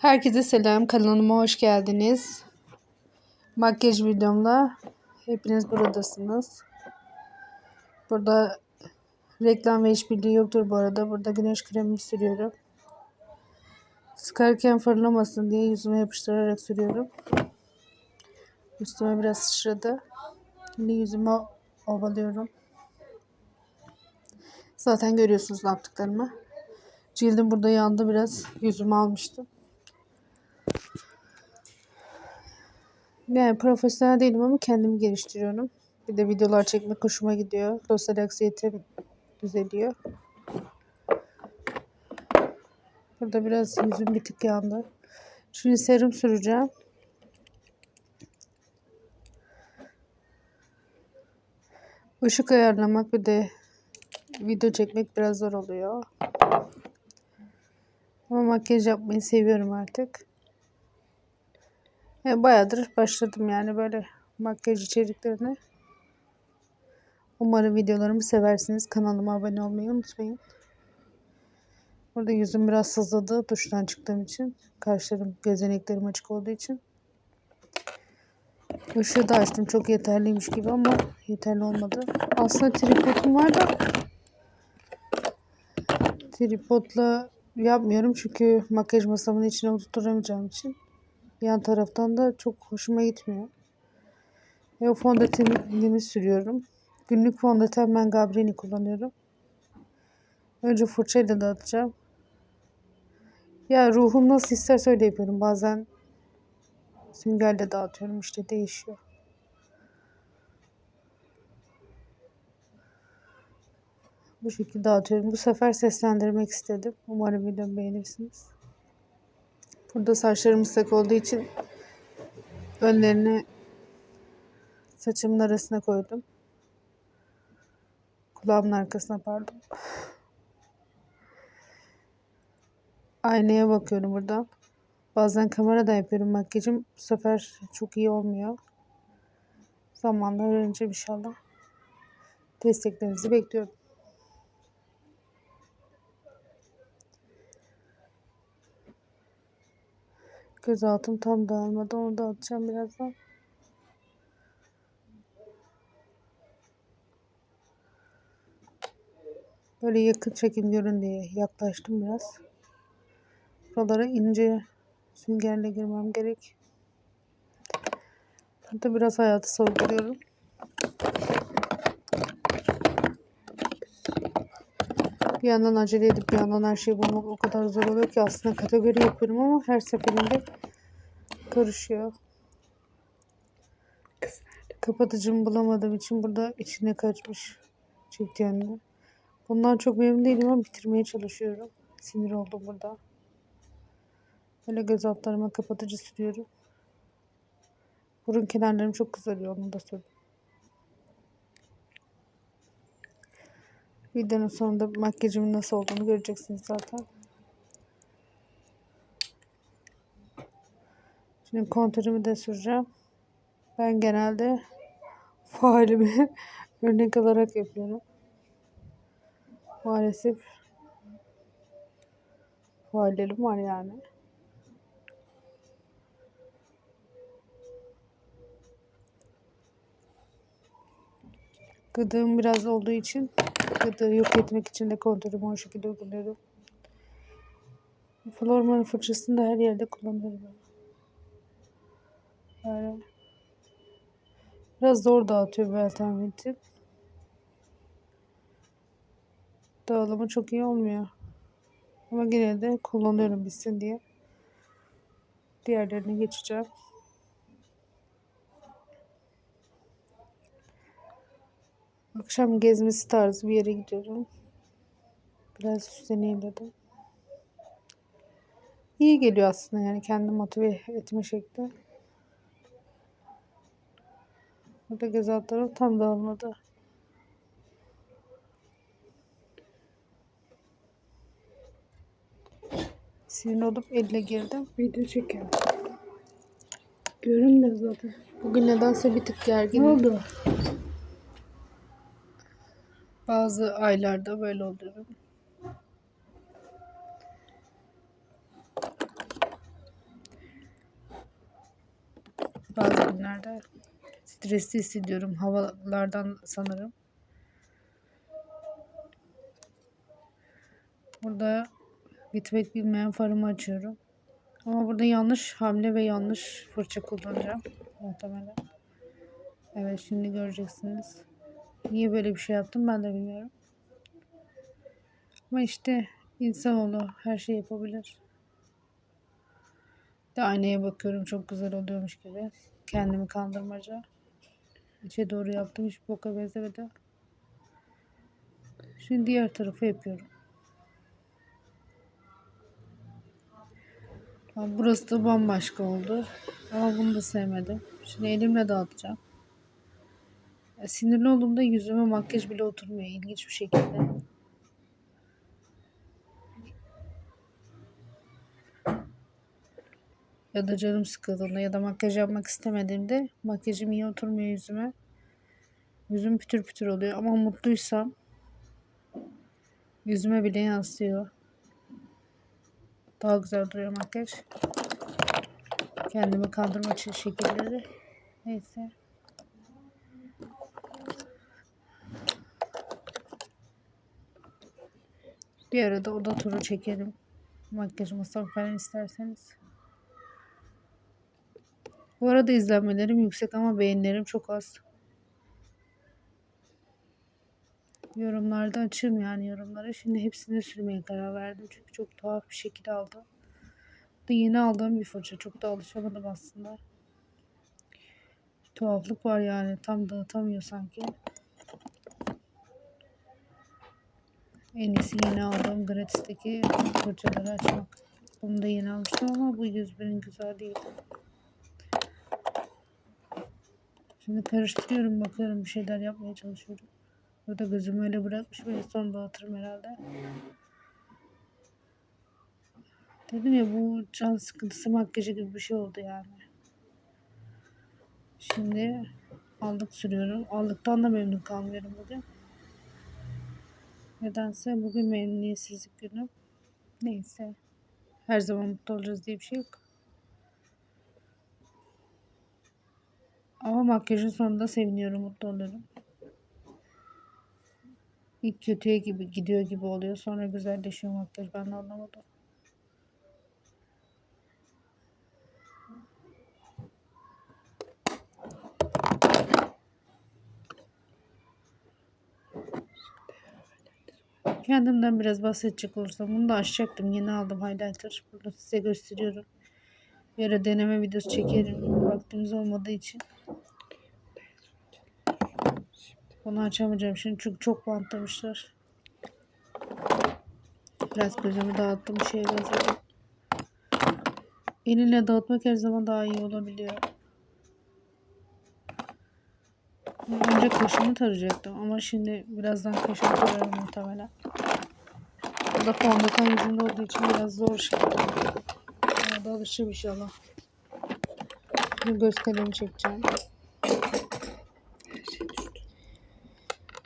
Herkese selam. Kanalıma hoş geldiniz. Makyaj videomla hepiniz buradasınız. Burada reklam ve işbirliği yoktur bu arada. Burada güneş kremi sürüyorum. Sıkarken fırlamasın diye yüzüme yapıştırarak sürüyorum. Üstüme biraz sıçradı. Şimdi yüzüme ovalıyorum. Zaten görüyorsunuz yaptıklarımı. Cildim burada yandı biraz. Yüzümü almıştım. Yani profesyonel değilim ama kendimi geliştiriyorum. Bir de videolar çekmek hoşuma gidiyor. Sosyal anksiyetem düzeliyor. Burada biraz yüzüm bir tık yandı. Şimdi serum süreceğim. Işık ayarlamak bir de video çekmek biraz zor oluyor. Ama makyaj yapmayı seviyorum artık. Yani bayağıdır başladım yani böyle makyaj içeriklerine. Umarım videolarımı seversiniz. Kanalıma abone olmayı unutmayın. Burada yüzüm biraz sızladı duştan çıktığım için. Kaşlarım, gözeneklerim açık olduğu için. Işığı da açtım. Çok yeterliymiş gibi ama yeterli olmadı. Aslında tripodum var da tripodla yapmıyorum çünkü makyaj masamın içine oturtamayacağım için. Yan taraftan da çok hoşuma gitmiyor. Ve o fondötenimi sürüyorum. Günlük fondöten ben Gabrini kullanıyorum. Önce fırçayla dağıtacağım. Ya ruhum nasıl isterse öyle yapıyorum. Bazen süngerle dağıtıyorum işte değişiyor. Bu şekilde dağıtıyorum. Bu sefer seslendirmek istedim. Umarım videomu beğenirsiniz. Burada saçlarım ıslak olduğu için önlerini saçımın arasına koydum. Kulağımın arkasına pardon. Aynaya bakıyorum buradan. Bazen kamerada yapıyorum makyajım. Bu sefer çok iyi olmuyor. Zamanla öğreneceğim inşallah. Desteklerinizi bekliyorum. Gözaltım tam dağılmadı. Onu da atacağım birazdan. Böyle yakın çekim görün diye yaklaştım biraz. Buralara ince süngerle girmem gerek. Burada biraz hayatı sorguluyorum. Bir yandan acele edip bir yandan her şeyi bulmak o kadar zor oluyor ki aslında kategori yapıyorum ama her seferinde karışıyor. Kapatıcımı bulamadığım için burada içine kaçmış çift yönlü. Bundan çok memnun değilim ama bitirmeye çalışıyorum. Sinir oldum burada. Böyle göz altlarıma kapatıcı sürüyorum. Burun kenarlarım çok kızarıyor onu da söyleyeyim. Videonun sonunda makyajımın nasıl olduğunu göreceksiniz zaten. Şimdi kontürümü de süreceğim. Ben genelde faalimi örnek alarak yapıyorum. Maalesef faallerim var yani. Gıdığım biraz olduğu için gıdığı yok etmek için de kontürümü o şekilde uyguluyorum. Florman fırçasını da her yerde kullanıyorum. Yani biraz zor dağıtıyor Belten Vintin. Dağılımı çok iyi olmuyor. Ama yine de kullanıyorum bitsin diye. Diğerlerine geçeceğim. Akşam gezmesi tarzı bir yere gidiyorum. Biraz süsleneyim dedim. İyi geliyor aslında yani kendi motive etme şekli. Burada göz altlarım tam dağılmadı. Sinir olup elle girdim. Video çekiyorum. Görünmüyor zaten. Bugün nedense bir tık Ne gerginim. oldu? Bazı aylarda böyle oluyorum. Bazı günlerde stresli hissediyorum havalardan sanırım. Burada bitmek bilmeyen farımı açıyorum. Ama burada yanlış hamle ve yanlış fırça kullanacağım muhtemelen. Evet şimdi göreceksiniz. Niye böyle bir şey yaptım ben de bilmiyorum. Ama işte insanoğlu her şey yapabilir. De aynaya bakıyorum çok güzel oluyormuş gibi. Kendimi kandırmaca. İçe doğru yaptım hiç boka benzemedi. Şimdi diğer tarafı yapıyorum. Burası da bambaşka oldu. Ama bunu da sevmedim. Şimdi elimle dağıtacağım. Ya sinirli olduğumda yüzüme makyaj bile oturmuyor ilginç bir şekilde. Ya da canım sıkıldığında ya da makyaj yapmak istemediğimde makyajım iyi oturmuyor yüzüme. Yüzüm pütür pütür oluyor ama mutluysam yüzüme bile yansıyor. Daha güzel duruyor makyaj. Kendimi kandırma şekilleri. Neyse. Bir arada oda turu çekelim. Makyaj masam falan isterseniz. Bu arada izlenmelerim yüksek ama beğenilerim çok az. Yorumlarda açığım yani yorumları. Şimdi hepsini sürmeye karar verdim. Çünkü çok tuhaf bir şekilde aldım. Bu da yeni aldığım bir fırça. Çok da alışamadım aslında. Tuhaflık var yani. Tam dağıtamıyor sanki. En iyisi yeni aldığım gratisteki fırçaları açmak. Bunu da yeni almıştım ama bu 101'in güzel değil. Şimdi karıştırıyorum bakıyorum bir şeyler yapmaya çalışıyorum. Burada gözümü öyle bırakmış ve son dağıtırım herhalde. Dedim ya bu can sıkıntısı makyajı gibi bir şey oldu yani. Şimdi aldık sürüyorum. Aldıktan da memnun kalmıyorum bugün. Nedense bugün memnuniyetsizlik günü. Neyse. Her zaman mutlu olacağız diye bir şey yok. Ama makyajın sonunda seviniyorum, mutlu oluyorum. İlk kötüye gibi gidiyor gibi oluyor. Sonra güzelleşiyor makyaj. Ben de anlamadım. Kendimden biraz bahsedecek olursam bunu da açacaktım. Yeni aldım highlighter. Burada size gösteriyorum. Bir ara deneme videosu çekerim. Vaktimiz olmadığı için. Bunu açamayacağım şimdi çünkü çok bantlamışlar. Biraz gözümü dağıttım şeye benzedim. Elinle dağıtmak her zaman daha iyi olabiliyor. Önce kaşımı tarayacaktım ama şimdi birazdan kaşımı tararım muhtemelen. Bu da fondöten yüzünde olduğu için biraz zor şey. Ama da alışır inşallah. Şimdi göz kalemi çekeceğim.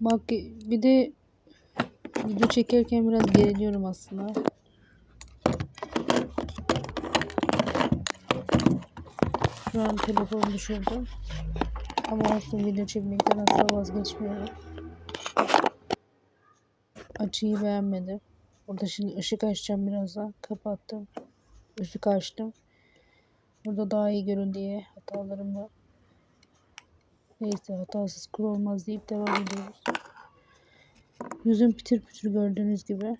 Bak bir de video çekerken biraz geriliyorum aslında. Şu an telefonu düşürdüm. Ama aslında video çekmekten asla vazgeçmiyorum. Açıyı beğenmedim. Burada şimdi ışık açacağım birazdan. Kapattım. Işık açtım. Burada daha iyi görün diye hatalarım var. Neyse hatasız kul olmaz deyip devam ediyoruz. Yüzüm pütür pütür gördüğünüz gibi.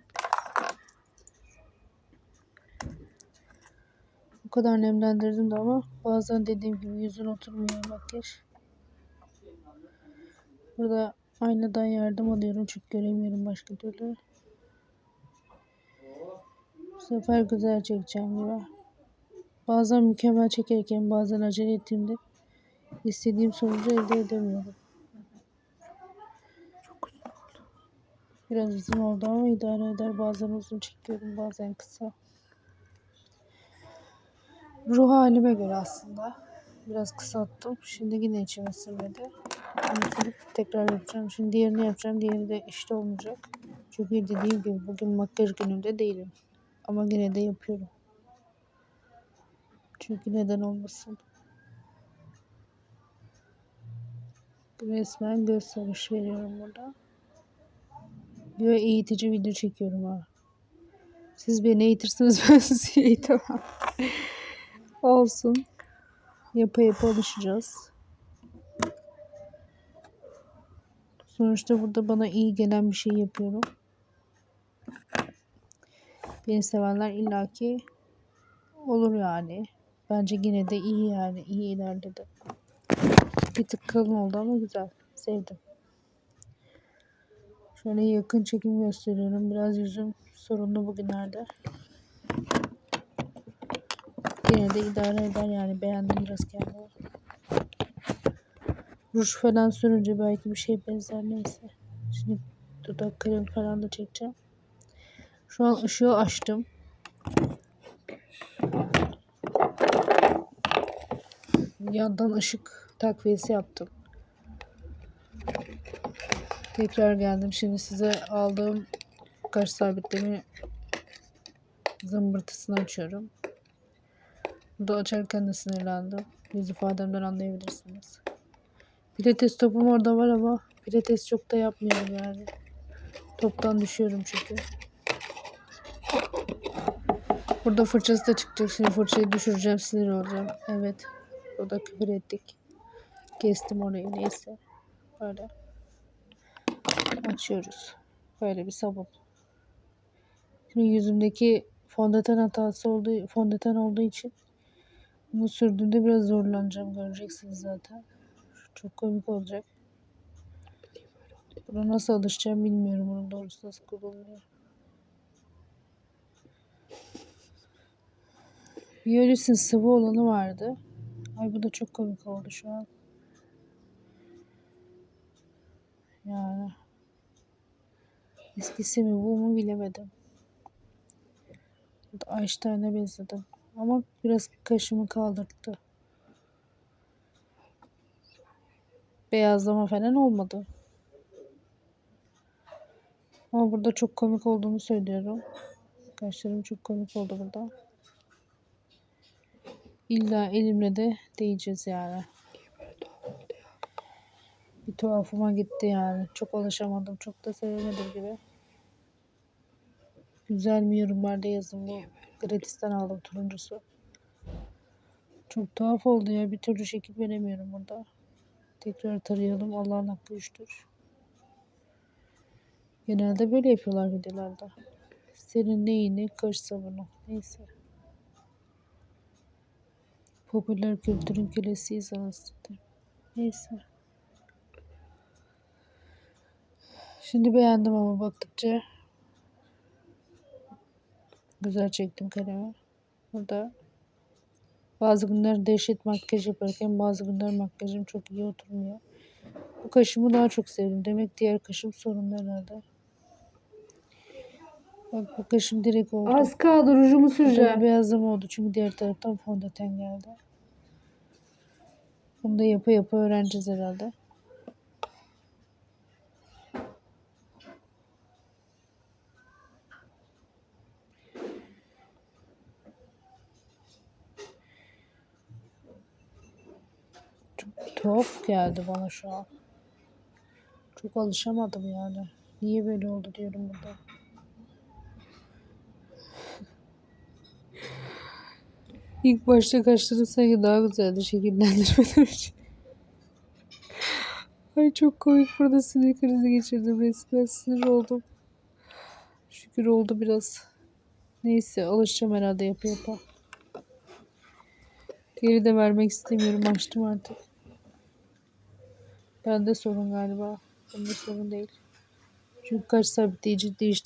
Bu kadar nemlendirdim de ama bazen dediğim gibi yüzün oturmuyor makyaj. Burada aynadan yardım alıyorum çünkü göremiyorum başka türlü. Sefer güzel çekeceğim gibi. Bazen mükemmel çekerken bazen acele ettiğimde istediğim sonucu elde edemiyorum. Biraz uzun oldu ama idare eder. Bazen uzun çekiyorum bazen kısa. Ruh halime göre aslında. Biraz kısalttım. Şimdi yine içime sürmedi. Bunu silip tekrar yapacağım. Şimdi diğerini yapacağım. Diğeri de işte olmayacak. Çünkü dediğim gibi bugün makyaj gününde değilim. Ama yine de yapıyorum. Çünkü neden olmasın. Resmen göz savaşı veriyorum burada. Böyle eğitici video çekiyorum ha. Siz beni eğitirsiniz ben sizi eğitemem. Olsun. Yapa yapa alışacağız. Sonuçta burada bana iyi gelen bir şey yapıyorum. Beni sevenler illaki olur yani. Bence yine de iyi yani. iyi ilerledi. Bir tık kalın oldu ama güzel. Sevdim. Şöyle yakın çekim gösteriyorum. Biraz yüzüm sorunlu bugünlerde. Yine de idare eder yani. Beğendim biraz kendimi. Ruj falan sürünce belki bir şey benzer neyse. Şimdi dudak krem falan da çekeceğim. Şu an ışığı açtım. Yandan ışık takviyesi yaptım. Tekrar geldim. Şimdi size aldığım kaş sabitleme zımbırtısını açıyorum. Burada açarken de sinirlendim. Yüz ifademden anlayabilirsiniz. Pilates topum orada var ama pilates çok da yapmıyorum yani. Toptan düşüyorum çünkü. Burada fırçası da çıkacak. Şimdi fırçayı düşüreceğim sinir olacağım. Evet. Burada küfür ettik. Kestim orayı neyse. Böyle. Açıyoruz. Böyle bir sabun. Şimdi yüzümdeki fondöten hatası olduğu, fondöten olduğu için bunu sürdüğümde biraz zorlanacağım. Göreceksiniz zaten. Çok komik olacak. Buna nasıl alışacağım bilmiyorum. Bunun doğrusu nasıl kullanılıyor. Biyolisin sıvı olanı vardı. Ay bu da çok komik oldu şu an. Yani. Eskisi mi bu mu bilemedim. Bu da Einstein'a benzedim. Ama biraz kaşımı kaldırdı. Beyazlama falan olmadı. Ama burada çok komik olduğunu söylüyorum. Kaşlarım çok komik oldu burada. İlla elimle de değeceğiz yani. Bir tuhafıma gitti yani. Çok alışamadım. Çok da sevemedim gibi. Güzel mi yorumlarda yazın bu. Gratis'ten aldım turuncusu. Çok tuhaf oldu ya. Bir türlü şekil veremiyorum burada. Tekrar tarayalım. Allah'ın hakkı üçtür. Genelde böyle yapıyorlar videolarda. Senin neyini? Kaş sabunu. Neyse. Popüler kültürün kölesiyiz aslında. Neyse. Şimdi beğendim ama baktıkça güzel çektim kalemi. Burada bazı günler dehşet makyaj yaparken bazı günler makyajım çok iyi oturmuyor. Bu kaşımı daha çok sevdim. Demek diğer kaşım sorunlu herhalde. Bak bu kaşım direkt oldu. Az kaldı rujumu süreceğim. beyazlama oldu çünkü diğer taraftan fondöten geldi. Bunu da yapa yapa öğreneceğiz herhalde. Çok tuhaf geldi bana şu an. Çok alışamadım yani. Niye böyle oldu diyorum burada. İlk başta kaşlarım sanki daha güzeldi şekillendirmeden önce. Ay çok komik burada sinir krizi geçirdim resmen sinir oldum. Şükür oldu biraz. Neyse alışacağım herhalde yapa yapa. Geri de vermek istemiyorum açtım artık. Bende sorun galiba. Bende sorun değil. Çünkü kaç sabitleyici değişti.